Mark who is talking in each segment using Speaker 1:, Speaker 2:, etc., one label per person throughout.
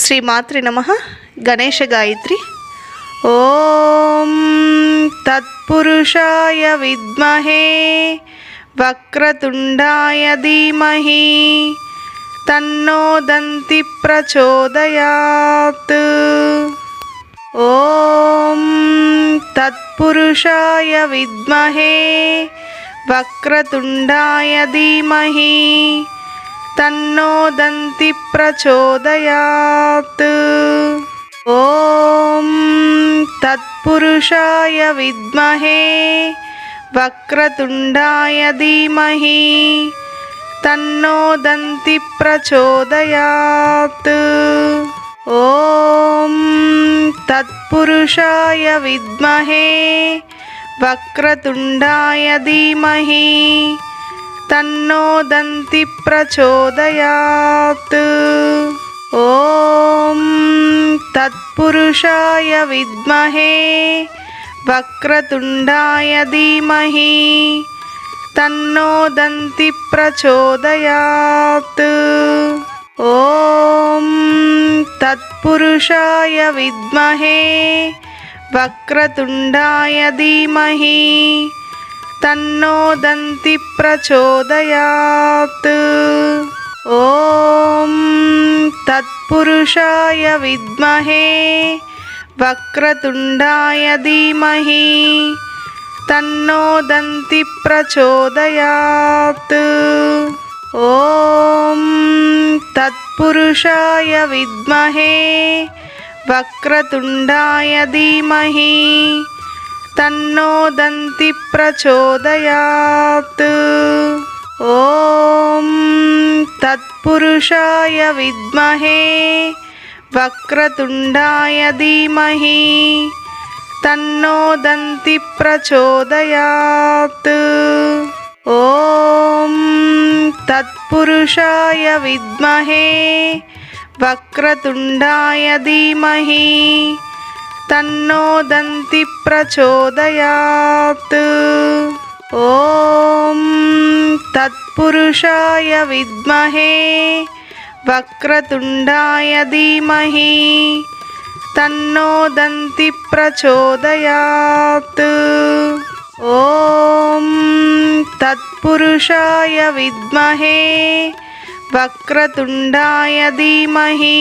Speaker 1: శ్రీమాత్రి నమ. గణేష గాయత్రి. ఓం తత్పురుషాయ విద్మహే. వక్రతుండాయ ధీమహి. తన్నో దంతి ప్రచోదయాత్. ఓం తత్పురుషాయ విద్మహే. వక్రతుండాయ ధీమహి. తన్నో దంతి ప్రచోదయాత్. ఓం తత్పురుషాయ విద్మహే వక్రతుండాయ ధీమహి తన్నో దంతి ప్రచోదయాత్. ఓం తత్పురుషాయ విద్మహే వక్రతుండాయ ధీమహి తన్నో దంతి ప్రచోదయాత్. ఓం తత్పురుషాయ విద్మహే వక్రతుండాయ ధీమహి తన్నో దంతి ప్రచోదయాత్. ఓం తత్పురుషాయ విద్మహే వక్రతుండాయ ధీమహి తన్నో దంతి ప్రచోదయాత్. ఓం తత్పురుషాయ విద్మహే వక్రతుండాయ ధీమహి తన్నో దంతి ప్రచోదయాత్. ఓం తత్పురుషాయ విద్మహే వక్రతుండాయ ధీమహి తన్నో దంతి ప్రచోదయాత్. ఓం తత్పురుషాయ విద్మహే వక్రతుండాయ ధీమహి తన్నో దంతి ప్రచోదయాత్. ఓం తత్పురుషాయ విద్మహే వక్రతుండాయ ధీమహి తన్నో దంతి ప్రచోదయాత్. ఓం తత్పురుషాయ విద్మహే వక్రతుండాయ ధీమహి తన్నో దంతి ప్రచోదయాత్. ఓం తత్పురుషాయ విద్మహే వక్రతుండాయ ధీమహి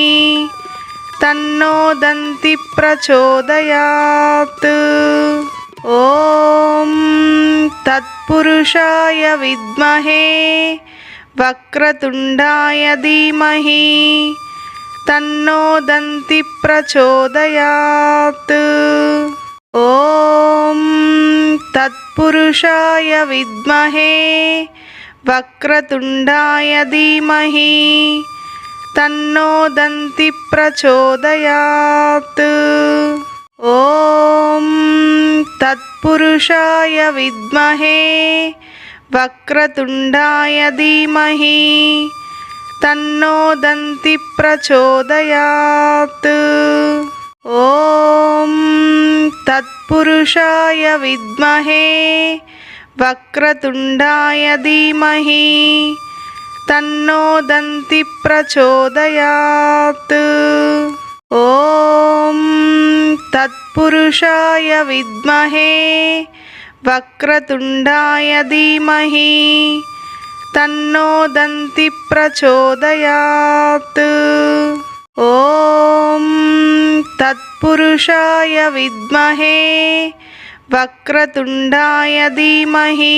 Speaker 1: తన్నో దంతి ప్రచోదయాత్. ఓం తత్పురుషాయ విద్మహే వక్రతుండాయ ధీమహి తన్నో దంతి ప్రచోదయాత్. ఓం తత్పురుషాయ విద్మహే వక్రతుండాయ ధీమహి తన్నోదంతి ప్రచోదయాత్. ఓం తత్పురుషాయ విద్మహే వక్రతుండాయ ధీమహి తన్నోదంతి ప్రచోదయాత్. ఓం తత్పురుషాయ విద్మహే వక్రతుండాయ ధీమహి తన్నో దంతి ప్రచోదయాత్. ఓం తత్పురుషాయ విద్మహే వక్రతుండాయ ధీమహి తన్నో దంతి ప్రచోదయాత్. ఓం తత్పురుషాయ విద్మహే వక్రతుండాయ ధీమహి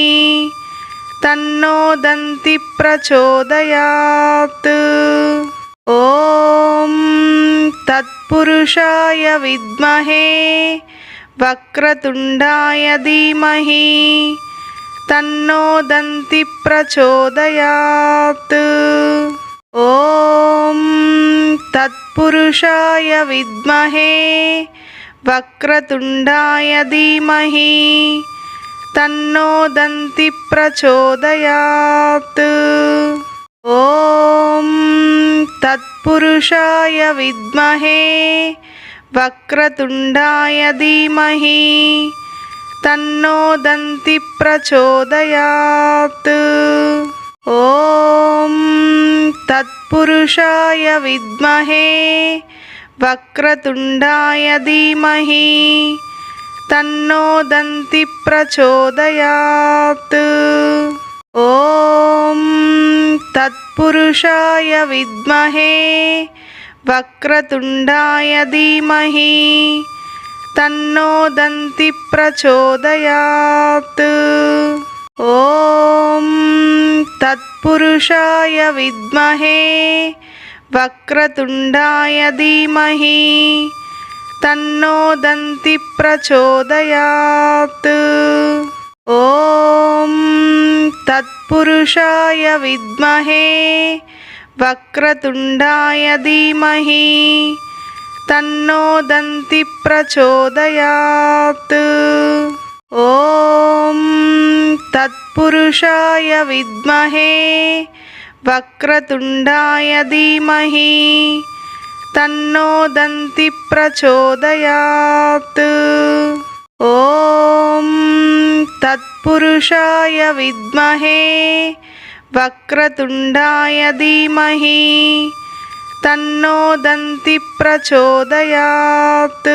Speaker 1: తన్నో దంతి ప్రచోదయాత్. ఓం తత్పురుషాయ విద్మహే వక్రతుండాయ ధీమహి తన్నో దంతి ప్రచోదయాత్. ఓం తత్పురుషాయ విద్మహే వక్రతుండాయ ధీమహి తన్నో దంతి ప్రచోదయాత్. ఓం తత్పురుషాయ విద్మహే వక్రతుండాయ ధీమహి తన్నో దంతి ప్రచోదయాత్. ఓం తత్పురుషాయ విద్మహే వక్రతుండాయ ధీమహి తన్నో దంతి ప్రచోదయాత్. ఓం తత్పురుషాయ విద్మహే వక్రతుండాయ ధీమహి తన్నో దంతి ప్రచోదయాత్. ఓం తత్పురుషాయ విద్మహే వక్రతుండాయ ధీమహి తన్నో దంతి ప్రచోదయాత్. ఓం తత్పురుషాయ విద్మహే వక్రతుండాయ ధీమహి తన్నో దంతి ప్రచోదయాత్. ఓం తత్పురుషాయ విద్మహే వక్రతుండాయ ధీమహి తన్నో దంతి ప్రచోదయాత్. ఓం తత్పురుషాయ విద్మహే వక్రతుండాయ ధీమహి తన్నో దంతి ప్రచోదయాత్.